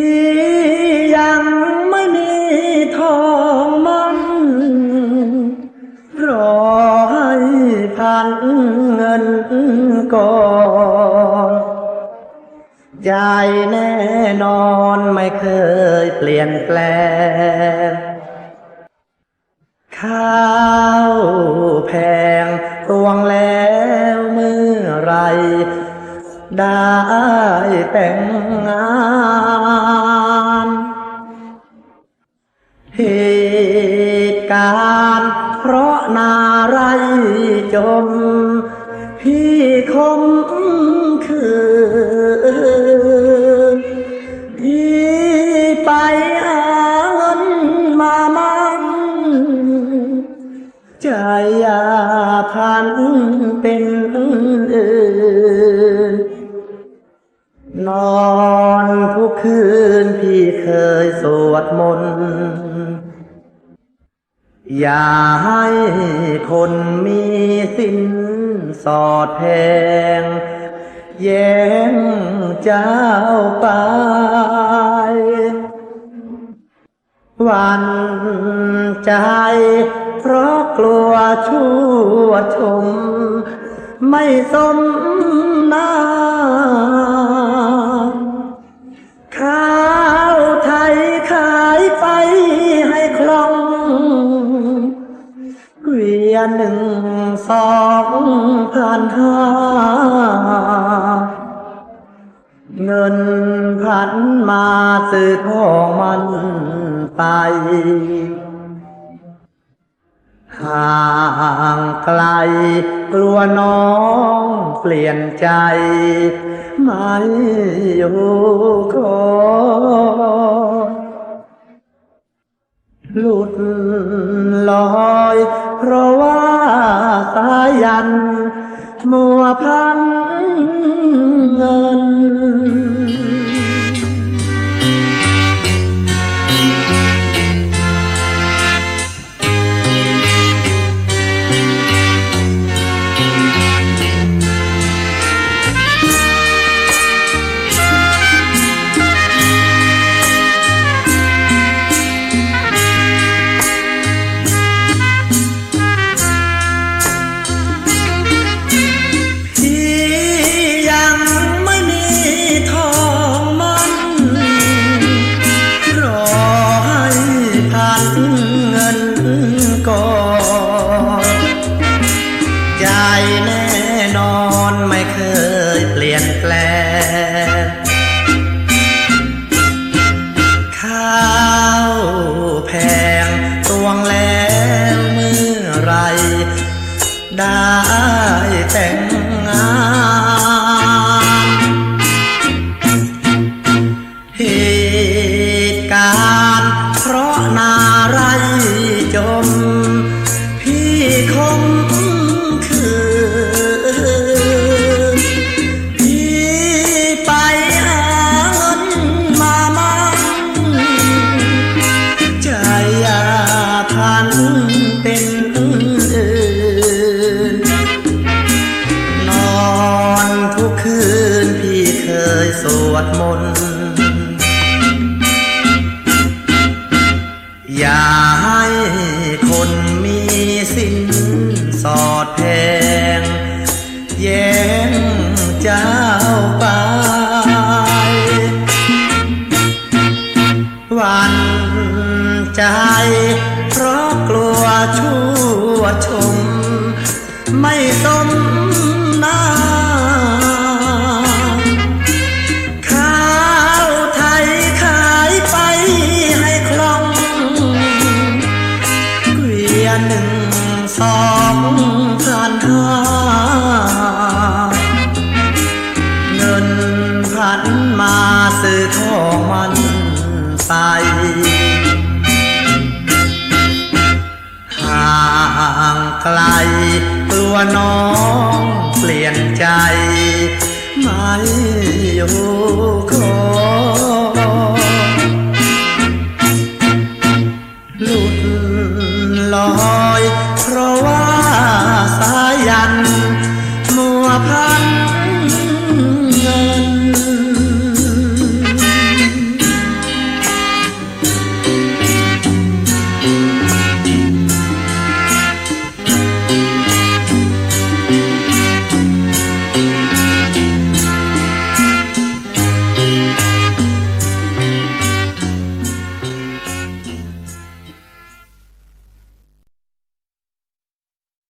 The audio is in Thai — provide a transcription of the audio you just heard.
ียังไม่มีทองมันรอให้พันเงินก่อนใจแน่นอนไม่เคยเปลี่ยนแปลงข้าวแพงตวงแล้วเมื่อไรได้ แต่งงานเหตุการณ์เพราะนาไรจม พี่คมคืนพี่ไปหาเงินมามันใจยาพันเป็น อนทุกคืนพี่เคยสวดมนต์อย่าให้คนมีสินสอดแพง แย่งเจ้าไป วันใจเพราะกลัวชั่วชม ไม่สมนา ข้าวไทยขายไปให้คล่องเกวียนหนึ่งสองพันห้าเงินพันมาซื้อทองมันไปห่างไกลกลัวน้องเปลี่ยนใจ ไม่อยู่ก่อนหลุดลอย เพราะว่าสายัน มัวพันเงิน เสวดมนต์อย่าให้คนมีสินสอดแพงแย่งเจ้าไปหวันใจเพราะกลัวชั่วชม ไม่สมน้า องพันห้าเงินพันมาซื้อทองมันไปห่างไกลกลัวน้องเปลี่ยนใจ ไม่อยู่